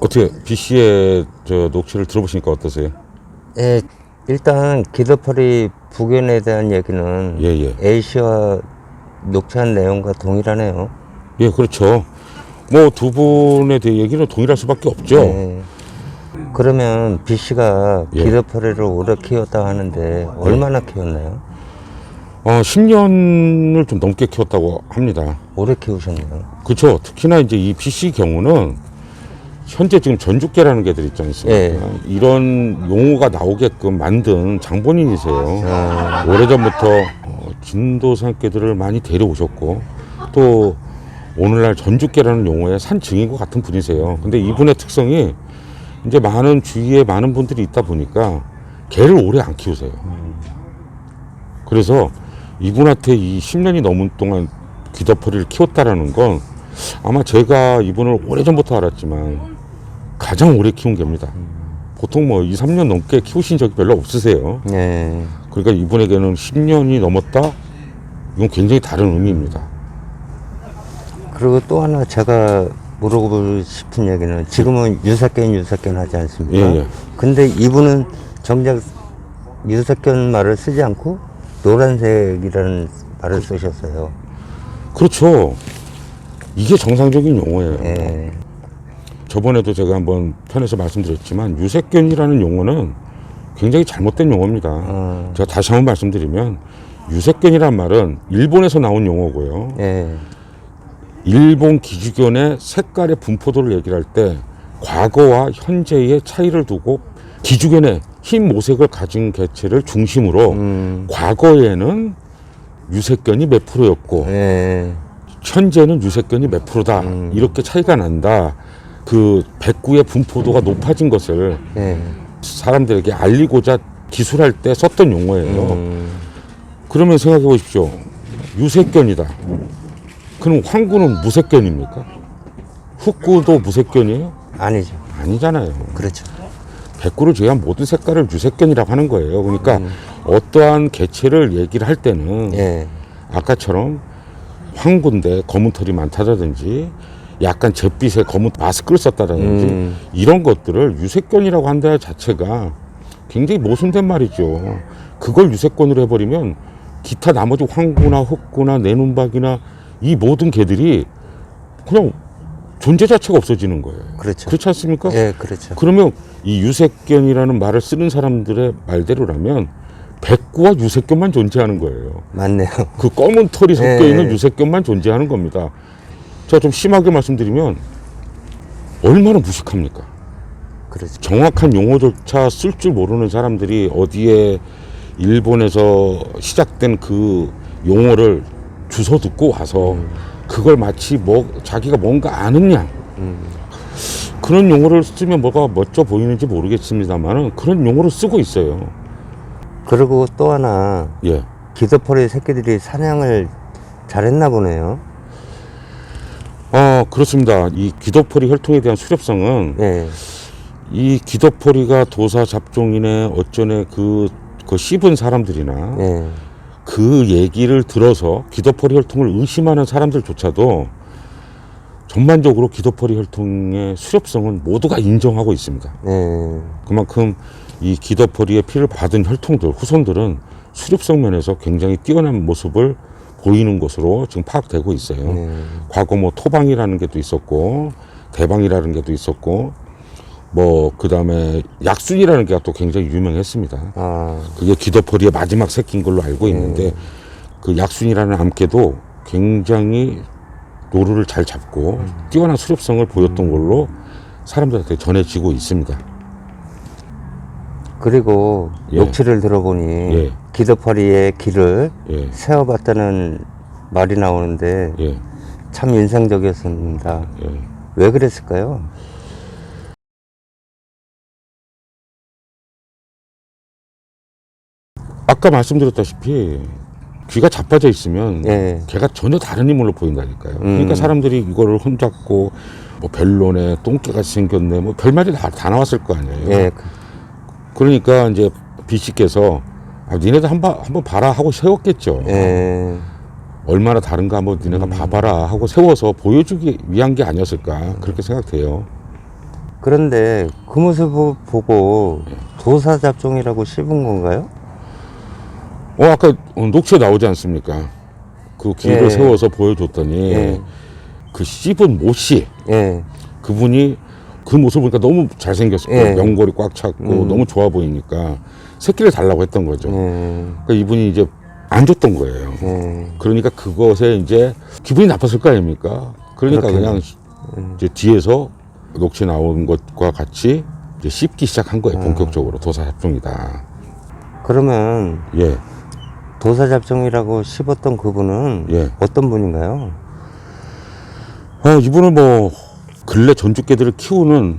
어떻게 B 씨의 저 녹취를 들어보시니까 어떠세요? 예, 일단 기도팔이 부견에 대한 얘기는 예, 예. A 씨와 녹취한 내용과 동일하네요. 예, 그렇죠. 뭐 두 분에 대해 얘기는 동일할 수밖에 없죠. 예. 그러면 B 씨가 예. 기도팔이를 오래 키웠다 하는데 얼마나 키웠나요? 어, 10년을 좀 넘게 키웠다고 합니다. 오래 키우셨나요? 그렇죠. 특히나 이제 이 B 씨 경우는 현재 지금 전주개라는 개들 있지 않습니까? 예. 이런 용어가 나오게끔 만든 장본인이세요. 아, 오래전부터 어, 진도산 개들을 많이 데려오셨고 또 오늘날 전주개라는 용어의 산 증인과 같은 분이세요. 근데 이분의 특성이 이제 많은 주위에 많은 분들이 있다 보니까 개를 오래 안 키우세요. 그래서 이분한테 이 10년이 넘은 동안 귀덮어리를 키웠다라는 건 아마 제가 이분을 오래전부터 알았지만 가장 오래 키운 개입니다. 보통 뭐 2, 3년 넘게 키우신 적이 별로 없으세요. 예. 그러니까 이분에게는 10년이 넘었다? 이건 굉장히 다른 의미입니다. 그리고 또 하나 제가 물어보고 싶은 얘기는 지금은 유사견 유사견 하지 않습니까? 예, 예. 근데 이분은 정작 유사견 말을 쓰지 않고 노란색이라는 말을 쓰셨어요. 그렇죠. 이게 정상적인 용어예요. 예. 저번에도 제가 한번 편에서 말씀드렸지만 유색견이라는 용어는 굉장히 잘못된 용어입니다. 어, 제가 다시 한번 말씀드리면 유색견이란 말은 일본에서 나온 용어고요. 예. 일본 기주견의 색깔의 분포도를 얘기를 할때 과거와 현재의 차이를 두고 기주견의 흰 모색을 가진 개체를 중심으로 음, 과거에는 유색견이 몇 프로였고 예. 현재는 유색견이 몇 프로다 음. 이렇게 차이가 난다 그 백구의 분포도가 높아진 것을 예. 사람들에게 알리고자 기술할 때 썼던 용어예요 음, 그러면 생각해 보십시오 유색견이다 그럼 황구는 무색견입니까 흑구도 무색견이에요 아니죠. 아니잖아요 그렇죠. 백구를 제외한 모든 색깔을 유색견이라고 하는 거예요 그러니까 음. 어떠한 개체를 얘기를 할 때는 예. 아까처럼 황구인데 검은 털이 많다든지 약간 잿빛의 검은 마스크를 썼다든지 음. 이런 것들을 유색견이라고 한다 자체가 굉장히 모순된 말이죠. 그걸 유색견으로 해버리면 기타 나머지 황구나 흑구나 내눈박이나 이 모든 개들이 그냥 존재 자체가 없어지는 거예요. 그렇죠. 그렇지 않습니까? 예, 그렇죠. 그러면 이 유색견이라는 말을 쓰는 사람들의 말대로라면 백구와 유색견만 존재하는 거예요. 맞네요. 그 검은 털이 섞여 예. 있는 유색견만 존재하는 겁니다. 제가 좀 심하게 말씀드리면 얼마나 무식합니까? 그렇죠. 정확한 용어조차 쓸 줄 모르는 사람들이 어디에 일본에서 시작된 그 용어를 주워 듣고 와서 그걸 마치 뭐 자기가 뭔가 아는 양 음, 그런 용어를 쓰면 뭐가 멋져 보이는지 모르겠습니다만은 그런 용어를 쓰고 있어요. 그리고 또 하나 예. 기도포리 새끼들이 사냥을 잘했나 보네요. 어, 그렇습니다. 이 기도포리 혈통에 대한 수렵성은 예. 이 기도포리가 도사 잡종이네 어쩌네 그, 그 씹은 사람들이나 예. 그 얘기를 들어서 기도포리 혈통을 의심하는 사람들조차도 전반적으로 기도포리 혈통의 수렵성은 모두가 인정하고 있습니다. 예. 그만큼 이 기도포리의 피를 받은 혈통들, 후손들은 수렵성 면에서 굉장히 뛰어난 모습을 보이는 것으로 지금 파악되고 있어요. 예. 과거 뭐 토방이라는 게 또 있었고 대방이라는 게 또 있었고 뭐 그다음에 약순이라는 게 또 굉장히 유명했습니다. 아, 그게 기도포리의 마지막 새끼인 걸로 알고 있는데 그 약순이라는 암개도 굉장히 노루를 잘 잡고 뛰어난 수렵성을 보였던 걸로 사람들한테 전해지고 있습니다. 그리고 예. 녹취를 들어보니 예. 기도포리의 길을 예, 세워봤다는 말이 나오는데 예, 참 인상적이었습니다. 예. 왜 그랬을까요? 아까 말씀드렸다시피 귀가 자빠져 있으면 예. 걔가 전혀 다른 인물로 보인다니까요. 음. 그러니까 사람들이 이거를 혼잡고 뭐 별로네, 똥개같이 생겼네, 뭐 별말이 다, 다 나왔을 거 아니에요. 예. 그- 그러니까 이제 B 씨께서 아, 니네도 한번 한번 봐라 하고 세웠겠죠. 예. 얼마나 다른가 한번 니네가 봐봐라 하고 세워서 보여주기 위한 게 아니었을까 그렇게 생각돼요. 그런데 그 모습을 보고 도사 잡종이라고 씹은 건가요? 어 아까 녹취에 나오지 않습니까? 그 길을 예. 세워서 보여줬더니 예. 그 씹은 모씨 예. 그분이 그 모습 보니까 너무 거예요. 예. 연골이 꽉 찼고 음. 너무 좋아 보이니까 새끼를 달라고 했던 거죠. 예. 그러니까 이분이 이제 안 줬던 거예요. 예. 그러니까 그것에 이제 기분이 나빴을 거 아닙니까? 그러니까 그렇겠네. 그냥 이제 뒤에서 녹취 나온 것과 같이 이제 씹기 시작한 거예요. 본격적으로 도사 잡종이다. 그러면 예. 도사 잡종이라고 씹었던 그분은 예. 어떤 분인가요? 어, 이분은 뭐 근래 전주개들을 키우는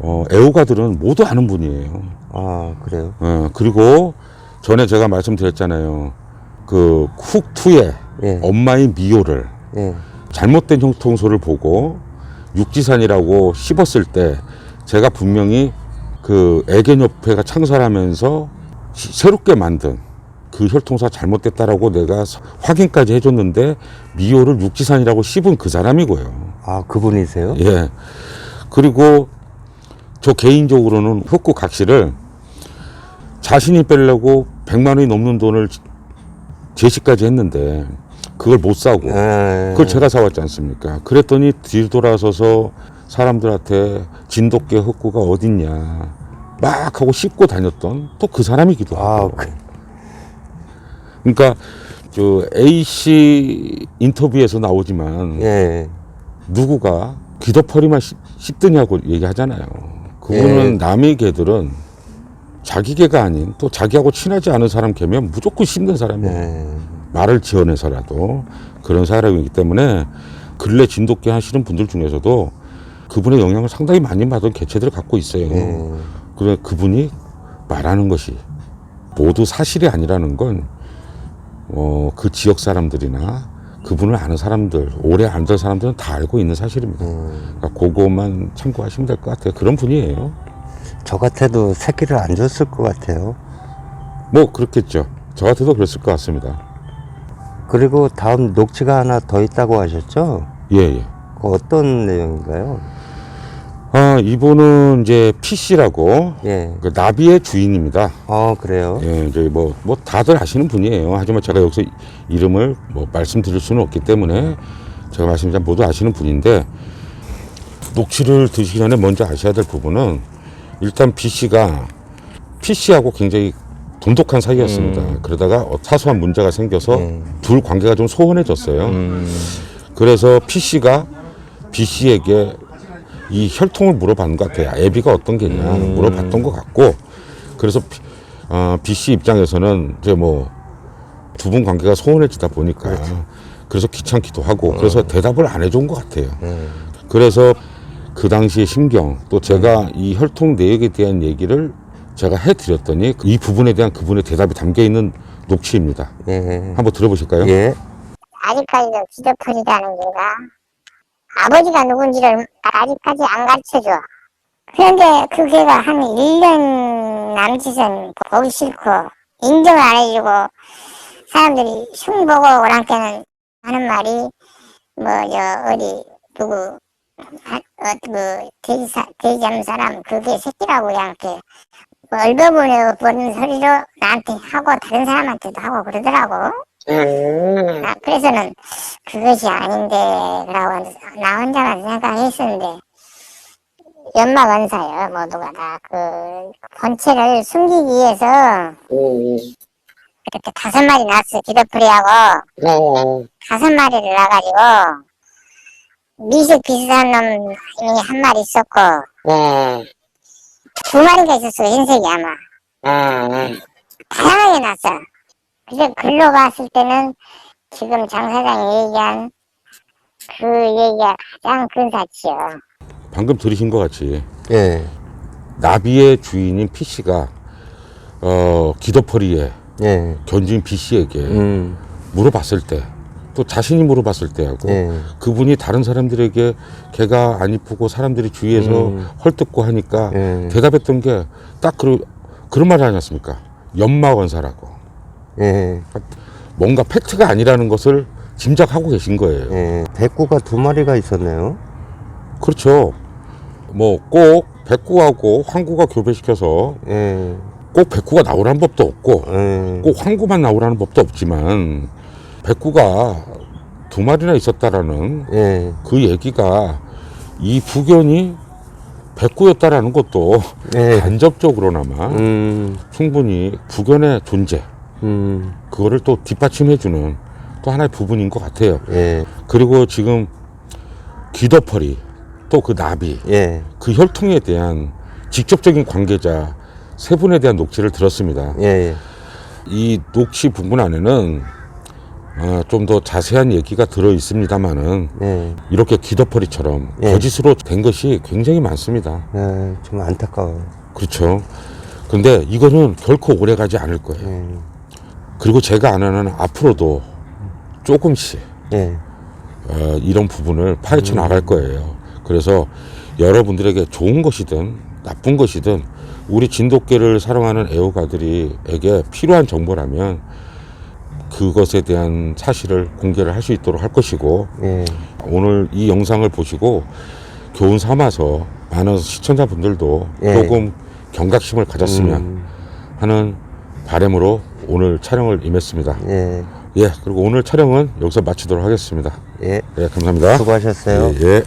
어, 애호가들은 모두 아는 분이에요. 아 그래요? 어, 그리고 전에 제가 말씀드렸잖아요. 그 훅투의 예. 엄마인 미호를 예. 잘못된 혈통소를 보고 육지산이라고 씹었을 때 제가 분명히 그 애견협회가 창설하면서 시- 새롭게 만든 그 혈통사 잘못됐다라고 내가 서- 확인까지 해줬는데 미호를 육지산이라고 씹은 그 사람이고요. 아 그분이세요? 예. 그리고 저 개인적으로는 흑구 각시를 자신이 빼려고 100만 원이 넘는 돈을 제시까지 했는데 그걸 못 사고 예. 그걸 제가 사왔지 않습니까? 그랬더니 뒤돌아서서 사람들한테 진돗개 흑구가 어딨냐 막 하고 씹고 다녔던 또 그 사람이기도 아, 하고 그- 그러니까 저 A씨 인터뷰에서 나오지만 예. 누구가 기도퍼리만 씹- 씹드냐고 얘기하잖아요. 그분은 예. 남의 개들은 자기 개가 아닌 또 자기하고 친하지 않은 사람 개면 무조건 씹는 사람이에요. 예. 말을 지어내서라도 그런 사람이기 때문에 근래 진돗개 하시는 분들 중에서도 그분의 영향을 상당히 많이 받은 개체들을 갖고 있어요. 예. 그래 그분이 말하는 것이 모두 사실이 아니라는 건 어, 그 지역 사람들이나 그분을 아는 사람들, 오래 알던 사람들은 다 알고 있는 사실입니다. 음. 그러니까 그것만 참고하시면 될 것 같아요. 그런 분이에요. 저 같아도 새끼를 안 줬을 것 같아요. 뭐 그렇겠죠. 저 같아도 그랬을 것 같습니다. 그리고 다음 녹취가 하나 더 있다고 하셨죠? 예, 예. 그 어떤 내용인가요? 아, 이분은 이제 PC라고 예. 그 나비의 주인입니다. 어, 그래요? 예, 이제 뭐, 뭐 다들 아시는 분이에요. 하지만 제가 여기서 이- 이름을 뭐 말씀드릴 수는 없기 때문에 제가 말씀드린 모두 아시는 분인데 녹취를 드시기 전에 먼저 아셔야 될 부분은 일단 B 씨가 P 씨하고 굉장히 돈독한 사이였습니다. 그러다가 어, 사소한 문제가 생겨서 음. 둘 관계가 좀 소원해졌어요. 음. 그래서 P 씨가 B 씨에게 이 혈통을 물어봤는 것 같아요. 애비가 어떤 게냐 물어봤던 것 같고 그래서 피- 어, B 씨 입장에서는 이제 뭐 두 분 관계가 소원해지다 보니까 그래서 귀찮기도 하고 그래서 대답을 안 해준 것 같아요. 예. 그래서 그 당시의 심경 또 제가 이 혈통 내역에 대한 얘기를 제가 해드렸더니 이 부분에 대한 그분의 대답이 담겨 있는 녹취입니다. 예. 한번 들어보실까요? 예. 아직까지도 기도풀이라는 게가 아버지가 누군지를 아직까지 안 가르쳐줘. 그런데 그 개가 한 1년 남짓은 보기 싫고 인정을 안 해주고 사람들이 흉 보고 오랑캐는 하는 말이 뭐 저 어디 누구 하- 어, 그 돼지 사, 돼지 잡는 사람 그게 새끼라고 이렇게 뭐 얼버무려 보는 소리로 나한테 하고 다른 사람한테도 하고 그러더라고. 아, 그래서는 그것이 아닌데 라고 나 혼자만 생각했었는데 연막 원사요 모두가 다. 그 본체를 숨기기 위해서 이렇게 다섯 마리 낳았어 기도풀이하고. 다섯 마리를 낳아가지고 미식 비슷한 놈이 한 마리 있었고 두 마리가 있었어 흰색이 아마. 다양하게 났어. 그래서 글로 봤을 때는 지금 장 사장이 얘기한 그 얘기가 가장 큰 사치요. 방금 들으신 것 같이 예. 나비의 주인인 P 씨가 어, 기도퍼리에 예. 견주인 B 씨에게 음. 물어봤을 때 또 자신이 물어봤을 때하고 예. 그분이 다른 사람들에게 개가 안 이쁘고 사람들이 주위에서 음. 헐뜯고 하니까 예. 대답했던 게 딱 그, 그런 말 아니었습니까? 연마원사라고. 예. 뭔가 팩트가 아니라는 것을 짐작하고 계신 거예요. 예. 백구가 두 마리가 있었네요. 그렇죠. 뭐 꼭 백구하고 황구가 교배시켜서 예, 꼭 백구가 나오라는 법도 없고 예, 꼭 황구만 나오라는 법도 없지만 백구가 두 마리나 있었다라는 예, 그 얘기가 이 부견이 백구였다라는 것도 예. 간접적으로나마 음, 충분히 부견의 존재 음, 그거를 또 뒷받침해주는 또 하나의 부분인 것 같아요. 예, 그리고 지금 귀덮어리 또 그 나비 예, 그 혈통에 대한 직접적인 관계자 세 분에 대한 녹취를 들었습니다. 예, 이 녹취 부분 안에는 아, 좀 더 자세한 얘기가 들어 있습니다만은 예, 이렇게 귀덮어리처럼 예. 거짓으로 된 것이 굉장히 많습니다. 예, 좀 안타까워요. 그렇죠. 근데 이거는 결코 오래 가지 않을 거예요. 예, 그리고 제가 아는 한 앞으로도 조금씩 예, 어, 이런 부분을 파헤쳐 나갈 거예요. 그래서 여러분들에게 좋은 것이든 나쁜 것이든 우리 진돗개를 사랑하는 애호가들이에게 필요한 정보라면 그것에 대한 사실을 공개를 할 수 있도록 할 것이고 예, 오늘 이 영상을 보시고 교훈 삼아서 많은 시청자분들도 예. 조금 경각심을 가졌으면 음, 하는 바람으로 오늘 촬영을 임했습니다. 예, 예, 그리고 오늘 촬영은 여기서 마치도록 하겠습니다. 예, 예, 감사합니다. 수고하셨어요. 예, 예.